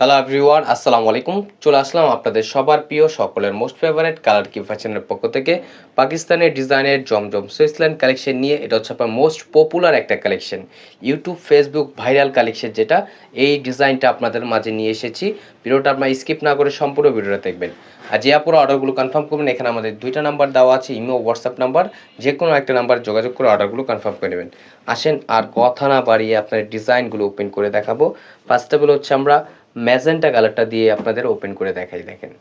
Hello everyone আসসালামু আলাইকুম চলে আসলাম আপনাদের সবার প্রিয় সকলের মোস্ট ফেভারিট কালার কি ফ্যাশনের পক্ষ থেকে। পাকিস্তানের ডিজাইনের জমজম সুইসল্যান্ড কালেকশন নিয়ে এটা হচ্ছে আপনার মোস্ট পপুলার একটা collection YouTube Facebook viral collection যেটা, এই ডিজাইনটা আপনাদের মাঝে নিয়ে এসেছি। ভিডিওটা আপনার স্কিপ না করে সম্পূর্ণ ভিডিওটা দেখবেন। আর যে আপুরো অর্ডারগুলো কনফার্ম করবেন, এখানে আমাদের দুইটা নাম্বার দেওয়া আছে ইমো হোয়াটসঅ্যাপ নাম্বার যে কোনো একটা নাম্বার যোগাযোগ করে অর্ডারগুলো কনফার্ম করে নেবেন। আসেন, আর কথা না বাড়িয়ে আপনার ডিজাইনগুলো ওপেন করে দেখাবো। ফার্স্ট অফ অল হচ্ছে আমরা ম্যাজেন্টা কালারটা দিয়ে আপনাদের ওপেন করে দেখাই, দেখেন।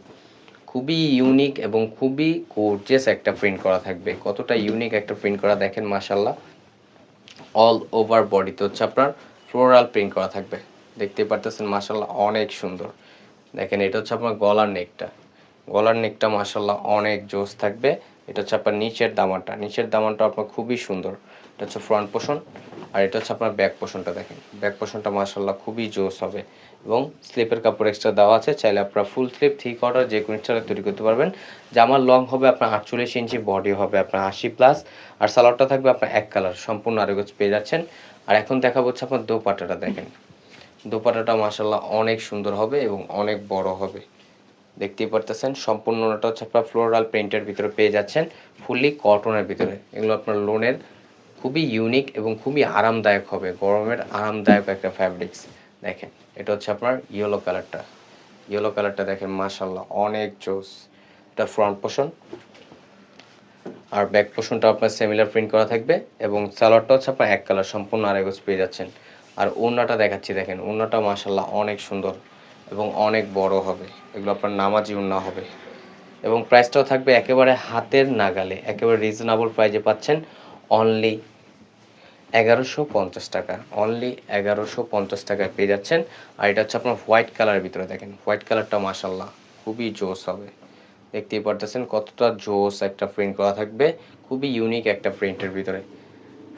খুবই ইউনিক এবং খুবই গোর্জিয়াস একটা প্রিন্ট করা থাকবে। কতটা ইউনিক একটা প্রিন্ট করা, দেখেন মাশাল্লাহ অল ওভার বডিতে হচ্ছে আপনার ফ্লোরাল প্রিন্ট করা থাকবে। দেখতে পারতেছেন মাশাল্লাহ অনেক সুন্দর। দেখেন, এটা হচ্ছে আপনার গলার নেকটা গলার নেকটা মাশাল্লাহ অনেক জোস থাকবে। এটা হচ্ছে আপনার নিচের দামানটা। নিচের দামানটা আপনার খুবই সুন্দর। এটা হচ্ছে ফ্রন্ট পোষণ আর এটা হচ্ছে আপনার ব্যাক পোষণটা দেখেন। ব্যাক পোষণটা মাশাল্লাহ খুবই জোস হবে এবং স্লিপের কাপড় এক্সট্রা দেওয়া আছে। চাইলে আপনারা ফুল স্লিপ থ্রি কোয়ার্টার যে কোনো স্টাইলে তৈরি করতে পারবেন। জামার লং হবে আপনার আটচল্লিশ ইঞ্চি বডি হবে আপনার আশি প্লাস আর সালোয়ারটা থাকবে আপনার এক কালার সম্পূর্ণ আরেকজ পেয়ে যাচ্ছেন। আর এখন দেখা হচ্ছে আপনার দোপাটাটা দেখেন। দোপাটাটা মাশাল্লাহ অনেক সুন্দর হবে এবং অনেক বড় হবে। দেখতেই পারতেছেন। সম্পূর্ণটা হচ্ছে আপনার ফ্লোরাল প্রিন্টের ভিতরে পেয়ে যাচ্ছেন ফুললি কটনের ভিতরে। এগুলো আপনার লোনের খুবই ইউনিক এবং খুবই আরামদায়ক হবে। গরমের আরামদায়ক একটা ফ্যাব্রিক্স দেখেন, এটা হচ্ছে আপনার ইয়েলো কালারটা ইয়েলো কালারটা দেখেন মাশাল্লাহ অনেক জোস। এটা ফ্রন্ট পোষণ আর ব্যাক পোষণটা আপনার সিমিলার প্রিন্ট করা থাকবে এবং সালোয়ারটা হচ্ছে আপনার এক কালার সম্পূর্ণ আরেকজ পেয়ে যাচ্ছেন। আর ওড়নাটা দেখাচ্ছি, দেখেন ওড়নাটা মাশাল্লাহ অনেক সুন্দর। এবং অনেক বড় হবে। এগুলো আপনার নামাজি ওড়না হবে। এবং প্রাইসটাও থাকবে একেবারে হাতের নাগালে। একেবারে রিজনেবল প্রাইজে পাচ্ছেন অনলি এগারোশো পঞ্চাশ টাকা। অনলি এগারোশো পঞ্চাশ টাকায় পেয়ে যাচ্ছেন। আর এটা হচ্ছে আপনার হোয়াইট কালারের ভিতরে দেখেন। হোয়াইট কালারটা মাসাল্লাহ খুবই জোস হবে। দেখতেই পারতেছেন কতটা জোস একটা প্রিন্ট করা থাকবে। খুবই ইউনিক একটা প্রিন্টের ভিতরে।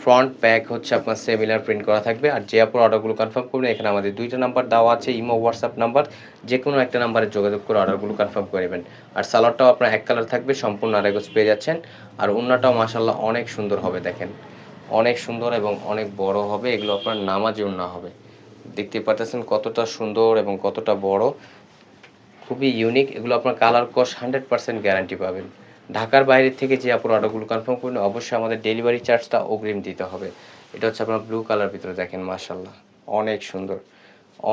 ফ্রন্ট ব্যাক হচ্ছে আপনার সিমিলার প্রিন্ট করা থাকবে। আর যে আপনার অর্ডারগুলো কনফার্ম করবেন, এখানে আমাদের দুইটা নাম্বার দেওয়া আছে ইমো হোয়াটসঅ্যাপ নাম্বার যে কোনো একটা নাম্বারে যোগাযোগ করে অর্ডারগুলো কনফার্ম করে নেবেন। আর সালোয়ারটাও আপনার এক কালার থাকবে, সম্পূর্ণ আরেকজ পেয়ে যাচ্ছেন। আর অন্যটাও মাসাল্লাহ অনেক সুন্দর হবে, দেখেন। অনেক সুন্দর এবং অনেক বড় হবে, এগুলো আপনার নামাজি ওড়না হবে। দেখতে পারতেছেন কতটা সুন্দর এবং কতটা বড়। খুবই ইউনিক এগুলো আপনার কালার কস হান্ড্রেড পার্সেন্ট গ্যারান্টি পাবেন। ঢাকার বাইরে থেকে যে আপনার অর্ডারগুলো কনফার্ম করবেন, অবশ্যই আমাদের ডেলিভারি চার্জটা অগ্রিম দিতে হবে। এটা হচ্ছে আপনার ব্লু কালার ভিতরে দেখেন মাশাল্লাহ অনেক সুন্দর।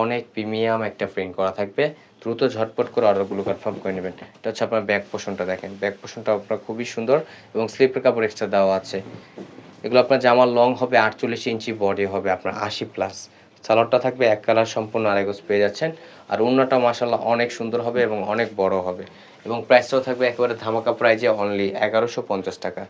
অনেক প্রিমিয়াম একটা প্রিন্ট করা থাকবে। দ্রুত ঝটপট করে অর্ডারগুলো কনফার্ম করে নেবেন। এটা হচ্ছে আপনার ব্যাক পোষণটা দেখেন। ব্যাক পোষণটা আপনার খুবই সুন্দর এবং স্লিপের কাপড় এক্সট্রা দেওয়া আছে। এগুলো আপনার জামার লং হবে, আটচল্লিশ ইঞ্চি বডি হবে, আপনার আশি প্লাস সালোয়ারটা থাকবে এক কালার সম্পূর্ণ আরেকজ পেয়ে যাচ্ছেন। আর অন্যটা মাসাল্লাহ অনেক সুন্দর হবে এবং অনেক বড় হবে। এবং প্রাইসটাও থাকবে একেবারে ধামাকা প্রাইজে অনলি এগারোশো পঞ্চাশ টাকা।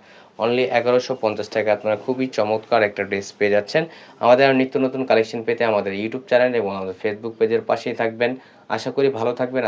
অনলি এগারোশো পঞ্চাশ টাকা আপনারা খুবই চমৎকার একটা ড্রেস পেয়ে যাচ্ছেন। আমাদের আর নিত্য নতুন কালেকশন পেতে আমাদের ইউটিউব চ্যানেল এবং আমাদের ফেসবুক পেজের পাশেই থাকবেন। আশা করি ভালো থাকবেন।